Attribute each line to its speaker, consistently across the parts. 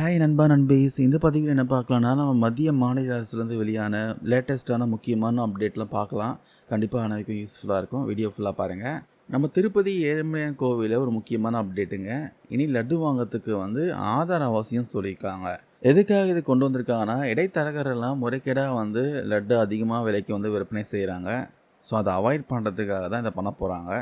Speaker 1: Hi நண்பா நண்பீஸ் இந்த பதிவில் என்ன பார்க்கலாம்னா நம்ம மத்திய மாநில அரசுலேருந்து வெளியான லேட்டஸ்ட்டான முக்கியமான அப்டேட்லாம் பார்க்கலாம். கண்டிப்பாக அனைவருக்கும் யூஸ்ஃபுல்லாக இருக்கும். வீடியோ ஃபுல்லாக பாருங்கள் நம்ம திருப்பதி ஏழுமலையான் கோவிலில் ஒரு முக்கியமான அப்டேட்டுங்க இனி லட்டு வாங்கிறதுக்கு வந்து ஆதார் அவசியம் சொல்லியிருக்காங்க. எதுக்காக இது கொண்டு வந்திருக்காங்கன்னா இடைத்தரகரெல்லாம் முறைகேடாக வந்து லட்டு அதிகமாக விலைக்கு வந்து விற்பனை செய்கிறாங்க ஸோ அதை அவாய்ட் பண்ணுறதுக்காக தான் இதை பண்ண போகிறாங்க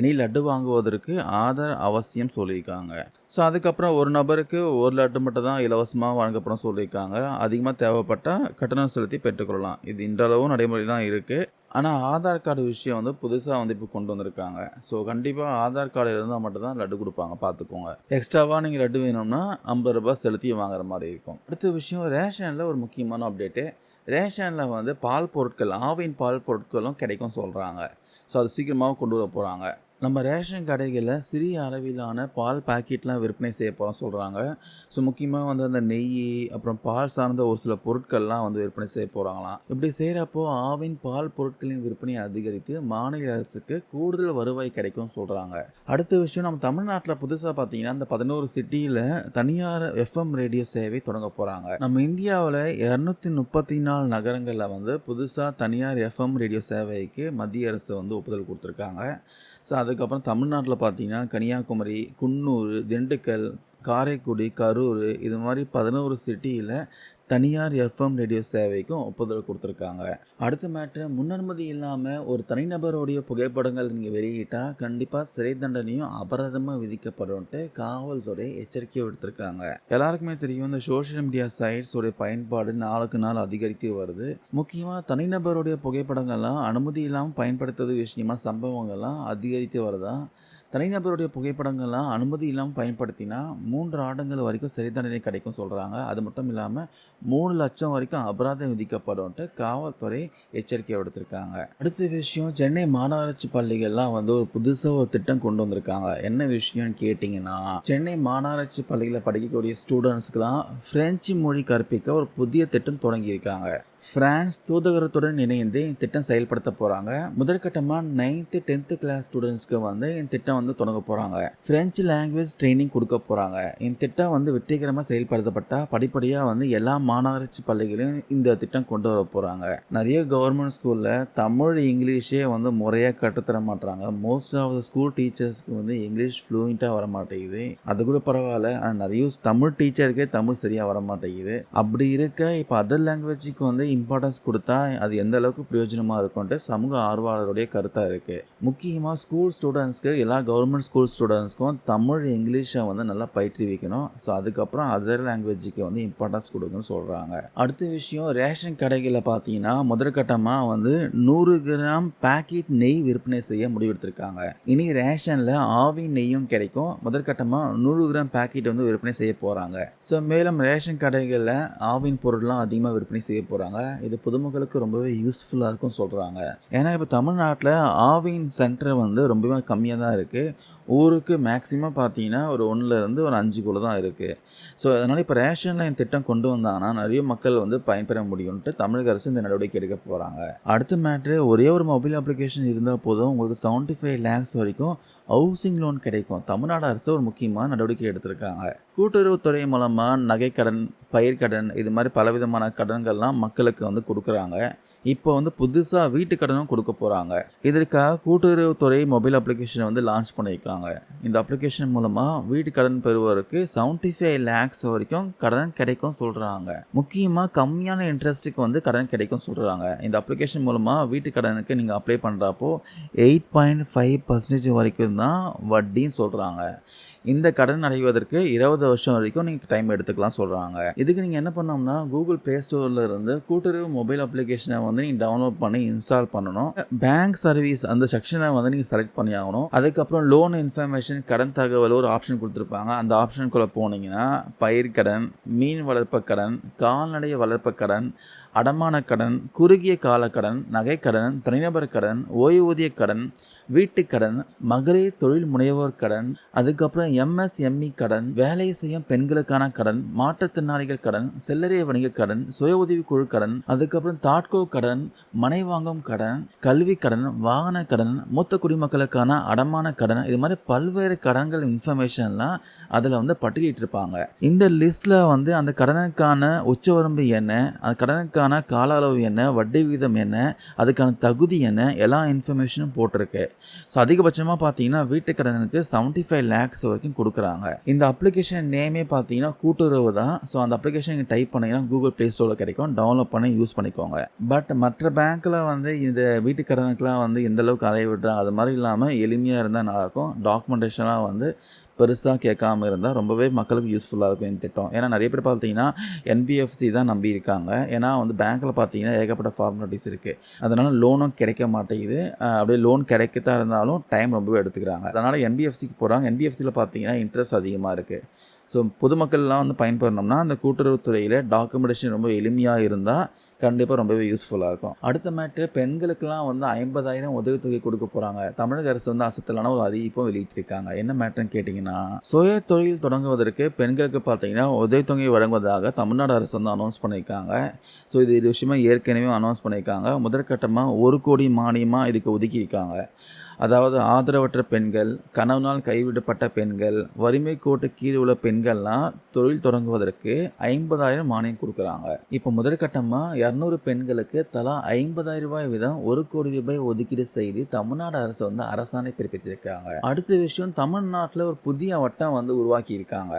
Speaker 1: இனி லட்டு வாங்குவதற்கு ஆதார் அவசியம் சொல்லியிருக்காங்க. ஸோ அதுக்கப்புறம் ஒரு நபருக்கு ஒரு லட்டு மட்டும் தான் இலவசமாக வழங்கப்படும் சொல்லியிருக்காங்க. அதிகமாக தேவைப்பட்டால் கட்டணம் செலுத்தி பெற்றுக்கொள்ளலாம். இது இன்றளவும் நடைமுறை தான் இருக்குது ஆனால் ஆதார் கார்டு விஷயம் வந்து புதுசாக வந்து இப்போ கொண்டு வந்திருக்காங்க. ஸோ கண்டிப்பாக ஆதார் கார்டு இருந்தால் மட்டும்தான் லட்டு கொடுப்பாங்க. பார்த்துக்கோங்க. எக்ஸ்ட்ராவாக நீங்கள் லட்டு வேணும்னா ஐம்பது ரூபாய் செலுத்தி வாங்குற மாதிரி இருக்கும். அடுத்த விஷயம் ரேஷனில் ஒரு முக்கியமான அப்டேட்டு ரேஷனில் வந்து பால் பொருட்கள் ஆவின் பால் பொருட்களும் கிடைக்கும் சொல்கிறாங்க ஸோ அது சீக்கிரமாக கொண்டு வர போகிறாங்க நம்ம ரேஷன் கடைகளில் சிறிய அளவிலான பால் பாக்கெட்லாம் விற்பனை செய்ய போகிறோம் சொல்கிறாங்க ஸோ முக்கியமாக வந்து அந்த நெய் அப்புறம் பால் சார்ந்த ஒரு சில பொருட்கள்லாம் வந்து விற்பனை செய்ய போகிறாங்களாம் இப்படி செய்கிறப்போ ஆவின் பால் பொருட்களின் விற்பனையை அதிகரித்து மாநில அரசுக்கு கூடுதல் வருவாய் கிடைக்கும் சொல்கிறாங்க அடுத்த விஷயம் நம்ம தமிழ்நாட்டில் புதுசாக பார்த்தீங்கன்னா இந்த பதினோரு சிட்டியில் தனியார் எஃப்எம் ரேடியோ சேவை தொடங்க போகிறாங்க நம்ம இந்தியாவில் இரநூத்தி முப்பத்தி நாலு நகரங்களில் வந்து புதுசாக தனியார் எஃப்எம் ரேடியோ சேவைக்கு மத்திய அரசு வந்து ஒப்புதல் கொடுத்துருக்காங்க. ஸோ அதுக்கப்புறம் தமிழ்நாட்டில் பார்த்தீங்கன்னா கன்னியாகுமரி குன்னூர் திண்டுக்கல் காரைக்குடி கரூர் இது மாதிரி பதினோரு சிட்டியில் தனியார் எஃப்எம் ரேடியோ சேவைக்கும் ஒப்புதல் கொடுத்துருக்காங்க. அடுத்த மேட்ரு முன்னனுமதி இல்லாமல் ஒரு தனிநபருடைய புகைப்படங்கள் நீங்கள் வெளியிட்டால் கண்டிப்பாக சிறை தண்டனையும் அபராதமாக விதிக்கப்படும்ட்டு காவல்துறை எச்சரிக்கை விடுத்திருக்காங்க. எல்லாருக்குமே தெரியும் இந்த சோஷியல் மீடியா சைட்ஸோடைய பயன்பாடு நாளுக்கு நாள் அதிகரித்து வருது. முக்கியமாக தனிநபருடைய புகைப்படங்கள்லாம் அனுமதி இல்லாமல் பயன்படுத்துறது விஷயமா சம்பவங்கள்லாம் அதிகரித்து வருதா? தனிநபருடைய புகைப்படங்கள்லாம் அனுமதி இல்லாமல் பயன்படுத்தினா மூன்று ஆண்டுகள் வரைக்கும் சிறை தண்டனை கிடைக்கும் சொல்கிறாங்க அது மட்டும் இல்லாமல் மூணு லட்சம் வரைக்கும் அபராதம் விதிக்கப்படும்ட்டு காவல்துறை எச்சரிக்கை விடுத்திருக்காங்க. அடுத்த விஷயம் சென்னை மாநகராட்சி பள்ளிகள்லாம் வந்து ஒரு புதுசாக ஒரு திட்டம் கொண்டு வந்திருக்காங்க. என்ன விஷயம்னு கேட்டிங்கன்னா சென்னை மாநகராட்சி பள்ளிகளில் படிக்கக்கூடிய ஸ்டூடெண்ட்ஸ்க்குலாம் ஃப்ரெஞ்சு மொழி கற்பிக்க ஒரு புதிய திட்டம் தொடங்கியிருக்காங்க. பிரான்ஸ் தூதகரத்துடன் இணைந்து என் திட்டம் செயல்படுத்த போகிறாங்க முதற்கட்டமாக நைன்த்து டென்த்து கிளாஸ் ஸ்டூடெண்ட்ஸ்க்கு வந்து இந்த திட்டம் வந்து தொடங்க போகிறாங்க ஃப்ரெஞ்சு லாங்குவேஜ் ட்ரைனிங் கொடுக்க போகிறாங்க இந்த திட்டம் வந்து வெற்றிகரமாக செயல்படுத்தப்பட்டால் படிப்படியாக வந்து எல்லா மாநகராட்சி பள்ளிகளையும் இந்த திட்டம் கொண்டு வர போகிறாங்க நிறைய கவர்மெண்ட் ஸ்கூலில் தமிழ் இங்கிலீஷே வந்து முறையாக கற்றுத்தர மாட்டாங்க மோஸ்ட் ஆஃப் த ஸ்கூல் டீச்சர்ஸ்க்கு வந்து இங்கிலீஷ் ஃப்ளூயண்ட்டாக வர மாட்டேங்குது அது கூட பரவாயில்ல. ஆனால் நிறைய தமிழ் டீச்சருக்கே தமிழ் சரியாக வர மாட்டேங்குது அப்படி இருக்க இப்போ அதர் லாங்குவேஜுக்கு வந்து இம்பார்ட்டன்ஸ் கொடுத்தா அது எந்த அளவுக்கு பிரயோஜனமாக இருக்கும்ட்டு சமூக ஆர்வலருடைய கருத்தாக இருக்குது முக்கியமாக ஸ்கூல் ஸ்டூடெண்ட்ஸ்க்கு எல்லா கவர்மெண்ட் ஸ்கூல் ஸ்டூடெண்ட்ஸ்க்கும் தமிழ் இங்கிலீஷை வந்து நல்லா பயிற்றுவிக்கணும். ஸோ அதுக்கப்புறம் அதர் லாங்குவேஜுக்கு வந்து இம்பார்ட்டன்ஸ் கொடுக்குன்னு சொல்கிறாங்க அடுத்த விஷயம் ரேஷன் கடைகளில் பார்த்தீங்கன்னா முதற்கட்டமாக வந்து நூறு கிராம் பேக்கெட் நெய் விற்பனை செய்ய முடிவெடுத்திருக்காங்க. இனி ரேஷனில் ஆவி நெய்யும் கிடைக்கும். முதற்கட்டமாக நூறு கிராம் பேக்கெட் வந்து விற்பனை செய்ய போகிறாங்க ஸோ மேலும் ரேஷன் கடைகளில் ஆவின் பொருள்லாம் அதிகமாக விற்பனை செய்ய போகிறாங்க இது பொதுமக்களுக்கு ரொம்பவே யூஸ்ஃபுல்லாக இருக்கும்னு சொல்கிறாங்க ஏன்னா இப்போ தமிழ்நாட்டில் ஆவின் சென்டர் வந்து ரொம்பவே கம்மியாக தான் இருக்குது ஊருக்கு மேக்ஸிமம் பார்த்தீங்கன்னா ஒரு ஒன்றுலேருந்து ஒரு அஞ்சுக்குள்ளே தான் இருக்குது ஸோ அதனால் இப்போ ரேஷன் லைன் திட்டம் கொண்டு வந்தாங்கன்னா நிறைய மக்கள் வந்து பயன்பெற முடியும்ன்ட்டு தமிழக அரசு இந்த நடவடிக்கை எடுக்க போகிறாங்க அடுத்த மேட்ரு ஒரே ஒரு மொபைல் அப்ளிகேஷன் இருந்தால் போதும். உங்களுக்கு செவன்ட்டி ஃபைவ் லேக்ஸ் வரைக்கும் ஹவுசிங் லோன் கிடைக்கும். தமிழ்நாடு அரசு ஒரு முக்கியமான நடவடிக்கை எடுத்திருக்காங்க. கூட்டுறவுத்துறை மூலமாக நகைக்கடன் பயிர்க்கடன் இது மாதிரி பலவிதமான கடன்கள்லாம் மக்களுக்கு வந்து கொடுக்குறாங்க. இப்போ வந்து புதுசாக வீட்டு கடனும் கொடுக்க போகிறாங்க இதற்காக கூட்டுறவுத்துறை மொபைல் அப்ளிகேஷனை வந்து லான்ச் பண்ணியிருக்காங்க. இந்த அப்ளிகேஷன் மூலமாக வீட்டு கடன் பெறுவருக்கு செவன்டி ஃபைவ் லேக்ஸ் வரைக்கும் கடன் கிடைக்கும் சொல்கிறாங்க முக்கியமாக கம்மியான இன்ட்ரெஸ்ட்டுக்கு வந்து கடன் கிடைக்கும் சொல்கிறாங்க இந்த அப்ளிகேஷன் மூலமாக வீட்டு கடனுக்கு நீங்கள் அப்ளை பண்ணுறப்போ எயிட் பாயிண்ட் ஃபைவ் பர்சன்டேஜ் வரைக்கும் தான் வட்டின்னு சொல்கிறாங்க இந்த கடன் அடைவதற்கு இருபது வருஷம் வரைக்கும் நீங்கள் டைம் எடுத்துக்கலாம் சொல்கிறாங்க இதுக்கு நீங்கள் என்ன பண்ணோம்னா கூகுள் ப்ளே ஸ்டோரில் இருந்து கூட்டுறவு மொபைல் அப்ளிகேஷனை வந்து நீங்கள் டவுன்லோட் பண்ணி இன்ஸ்டால் பண்ணணும். பேங்க் சர்வீஸ் அந்த செக்ஷனை வந்து நீங்கள் செலக்ட் பண்ணி ஆகணும் அதுக்கப்புறம் லோன் இன்ஃபர்மேஷன் கடன் தகவல் ஒரு ஆப்ஷன் கொடுத்துருப்பாங்க. அந்த ஆப்ஷனுக்குள்ளே போனீங்கன்னா பயிர் கடன் மீன் வளர்ப்பு கடன் கால்நடை வளர்ப்பு கடன் அடமான கடன் குறுகிய கால கடன் நகைக்கடன் தனிநபர் கடன் ஓய்வூதிய கடன் வீட்டுக்கடன் மகளிர் தொழில் முனைவோர் கடன் அதுக்கப்புறம் எம்எஸ்எம்இ கடன் வேலை செய்யும் பெண்களுக்கான கடன் மாற்றுத்திறனாளிகள் கடன் சில்லறை வணிக கடன் சுய உதவி குழு கடன் அதுக்கப்புறம் தாட்கோ கடன் மனை வாங்கும் கடன் கல்வி கடன் வாகன கடன் மூத்த குடிமக்களுக்கான அடமான கடன் இது மாதிரி பல்வேறு கடன்கள் இன்ஃபர்மேஷன்லாம் அதில் வந்து பட்டியலிட்டிருப்பாங்க. இந்த லிஸ்ட்டில் வந்து அந்த கடனுக்கான உச்சவரம்பு என்ன அந்த கடனுக்கான கால அளவு என்ன வட்டி வீதம் என்ன அதுக்கான தகுதி என்ன எல்லா இன்ஃபர்மேஷனும் போட்டிருக்கு. ஸோ அதிகபட்சமாக பார்த்தீங்கன்னா வீட்டு கடனுக்கு செவன்ட்டி ஃபைவ் லேக்ஸ் வரைக்கும் கொடுக்குறாங்க. இந்த அப்ளிகேஷன் நேமே பார்த்தீங்கன்னா கூட்டுறவு தான். ஸோ அந்த அப்ளிகேஷன் நீங்கள் டைப் பண்ணிங்கன்னா கூகுள் ப்ளே ஸ்டோரில் கிடைக்கும். டவுன்லோட் பண்ணி யூஸ் பண்ணிக்கோங்க. பட் மற்ற பேங்க்கில் வந்து இந்த வீட்டு கடனுக்குலாம் வந்து எந்தளவுக்கு அலைய விடுறாங்க அது மாதிரி இல்லாமல் எளிமையாக இருந்தால் நல்லாயிருக்கும். டாக்குமெண்டேஷனாக வந்து பெருசாக கேட்காம இருந்தால் ரொம்பவே மக்களுக்கு யூஸ்ஃபுல்லாக இருக்கும் இந்த திட்டம். ஏன்னா நிறைய பேர் பார்த்தீங்கன்னா என்பிஎஃப்சி தான் நம்பி இருக்காங்க. ஏன்னா வந்து பேங்க்கில் பார்த்தீங்கன்னா ஏகப்பட்ட ஃபார்மாலிட்டிஸ் இருக்குது அதனால் லோனும் கிடைக்க மாட்டேங்குது. அப்படியே லோன் கிடைக்கத்தான் இருந்தாலும் டைம் ரொம்பவே எடுத்துக்கிறாங்க. அதனால் என்பிஎஃப்சிக்கு போகிறாங்க என்பிஎஃப்சியில் பார்த்தீங்கன்னா இன்ட்ரெஸ்ட் அதிகமாக இருக்குது ஸோ பொதுமக்கள்லாம் வந்து பயன்பெறணும்னா அந்த கூட்டுறவுத்துறையில் டாக்குமெண்டேஷன் ரொம்ப எளிமையாக இருந்தால் கண்டிப்பாக ரொம்பவே யூஸ்ஃபுல்லாக இருக்கும். அடுத்த மேட்டு பெண்களுக்கெல்லாம் வந்து ஐம்பதாயிரம் உதவித்தொகை கொடுக்க போகிறாங்க தமிழக அரசு வந்து அசத்தலான ஒரு அறிவிப்பும் வெளியிட்டிருக்காங்க. என்ன மேட்டர்னு கேட்டிங்கன்னா சுய தொழில் தொடங்குவதற்கு பெண்களுக்கு பார்த்தீங்கன்னா உதவித்தொகை வழங்குவதாக தமிழ்நாடு அரசு வந்து அனௌன்ஸ் பண்ணியிருக்காங்க. ஸோ இது இது விஷயமா ஏற்கனவே அனௌன்ஸ் பண்ணியிருக்காங்க. முதற்கட்டமாக ஒரு கோடி மானியமாக இதுக்கு ஒதுக்கியிருக்காங்க. அதாவது ஆதரவற்ற பெண்கள் கணவனால் கைவிடப்பட்ட பெண்கள் வறுமை கோட்டு கீழே உள்ள பெண்கள்லாம் தொழில் தொடங்குவதற்கு ஐம்பதாயிரம் மானியம் கொடுக்குறாங்க. இப்போ முதற்கட்டமாக இரநூறு பெண்களுக்கு தலா ஐம்பதாயிரம் ரூபாய் வீதம் ஒரு கோடி ரூபாய் ஒதுக்கீடு செய்து தமிழ்நாடு அரசு வந்து அரசாணை பிறப்பித்திருக்காங்க. அடுத்த விஷயம் தமிழ்நாட்டில் ஒரு புதிய வட்டம் வந்து உருவாக்கி இருக்காங்க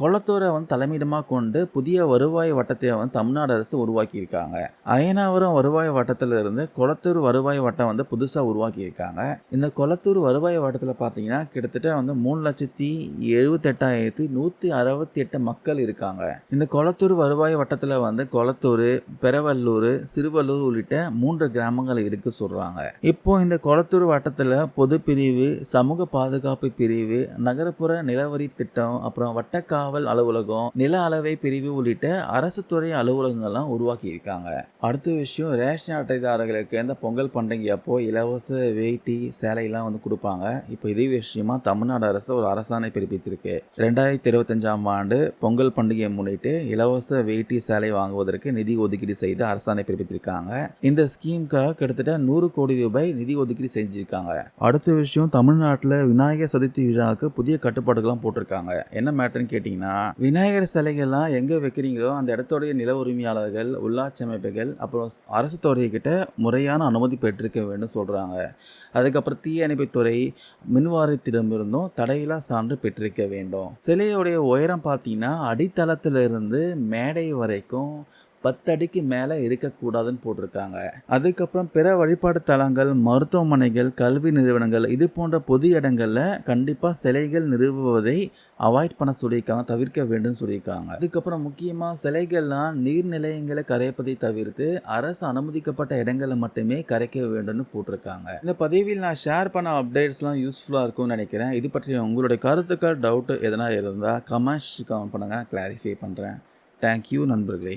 Speaker 1: கொளத்தூரை வந்து தலைமையிடமாக கொண்டு புதிய வருவாய் வட்டத்தை வந்து தமிழ்நாடு அரசு உருவாக்கியிருக்காங்க. அயனாவரம் வருவாய் வட்டத்திலிருந்து கொளத்தூர் வருவாய் வட்டம் வந்து புதுசாக உருவாக்கியிருக்காங்க. இந்த கொளத்தூர் வருவாய் வட்டத்தில் பார்த்தீங்கன்னா கிட்டத்தட்ட வந்து மூணு லட்சத்தி எழுபத்தெட்டாயிரத்தி நூற்றி அறுபத்தி எட்டு மக்கள் இருக்காங்க. இந்த கொளத்தூர் வருவாய் வட்டத்தில் வந்து கொளத்தூர் பெரவல்லூர் சிறுவல்லூர் உள்ளிட்ட மூன்று கிராமங்கள் இருக்கு சொல்கிறாங்க இப்போ இந்த கொளத்தூர் வட்டத்தில் பொது பிரிவு சமூக பாதுகாப்பு பிரிவு நகரப்புற நிலவரி திட்டம் அப்புறம் காவல் அலுவலகம் நில அளவை பிரிவு உள்ளிட்ட அரசு துறை அலுவலகங்கள்லாம் உருவாக்கி இருக்காங்க அடுத்த விஷயம் ரேஷன் அட்டைதாரர்களுக்கு இந்த பொங்கல் பண்டிகை அப்போ இலவச வேட்டி சேலையெல்லாம் வந்து கொடுப்பாங்க. இப்போ இதே விஷயமா தமிழ்நாடு அரசு ஒரு அரசாணை பிறப்பித்திருக்கு. ரெண்டாயிரத்தி இருபத்தஞ்சாம் ஆண்டு பொங்கல் பண்டிகையை முன்னிட்டு இலவச வேட்டி சேலை வாங்குவதற்கு நிதி ஒதுக்கீடு செய்து அரசாணை பிறப்பித்திருக்காங்க. இந்த ஸ்கீமுக்காக கிட்டத்தட்ட நூறு கோடி ரூபாய் நிதி ஒதுக்கீடு செஞ்சிருக்காங்க. அடுத்த விஷயம் தமிழ்நாட்டில் விநாயகர் சதுர்த்தி விழாவுக்கு புதிய கட்டுப்பாடுகள்லாம் போட்டிருக்காங்க. என்ன மேட்டர்னு கேட்டிங்கன்னா விநாயகர் சிலைகள்லாம் எங்கே வைக்கிறீங்களோ அந்த இடத்தோடைய நில உரிமையாளர்கள் உள்ளாட்சி அமைப்புகள் அப்புறம் அரசு துறைகிட்ட முறையான அனுமதி பெற்றிருக்க வேண்டும் சொல்கிறாங்க அதுக்கப்புறம் தீயணைப்புத்துறை மின்வாரியத்திடமிருந்தும் தடையிலா சான்று பெற்றிருக்க வேண்டும். சிலையுடைய உயரம் பார்த்தீங்கன்னா அடித்தளத்திலிருந்து மேடை வரைக்கும் பத்து அடிக்கு மேலே இருக்கக்கூடாதுன்னு போட்டிருக்காங்க. அதுக்கப்புறம் பிற வழிபாடு தலங்கள் மருத்துவமனைகள் கல்வி நிறுவனங்கள் இது போன்ற பொது இடங்களில் கண்டிப்பாக சிலைகள் நிறுவுவதை அவாய்ட் பண்ண சொல்லியிருக்காங்க தவிர்க்க வேண்டும் சொல்லியிருக்காங்க. அதுக்கப்புறம் முக்கியமாக சிலைகள்லாம் நீர்நிலையங்களை கரைப்பதை தவிர்த்து அரசு அனுமதிக்கப்பட்ட இடங்களில் மட்டுமே கரைக்க வேண்டும்னு போட்டிருக்காங்க. இந்த பதிவில் நான் ஷேர் பண்ண அப்டேட்ஸ்லாம் யூஸ்ஃபுல்லாக இருக்கும்னு நினைக்கிறேன். இது பற்றி உங்களுடைய கருத்துக்கள் டவுட் எதனா இருந்தால் கமெண்ட்ஸ் கமெண்ட் பண்ணுங்கள் கிளாரிஃபை பண்ணுறேன் தேங்க்யூ நண்பர்களே.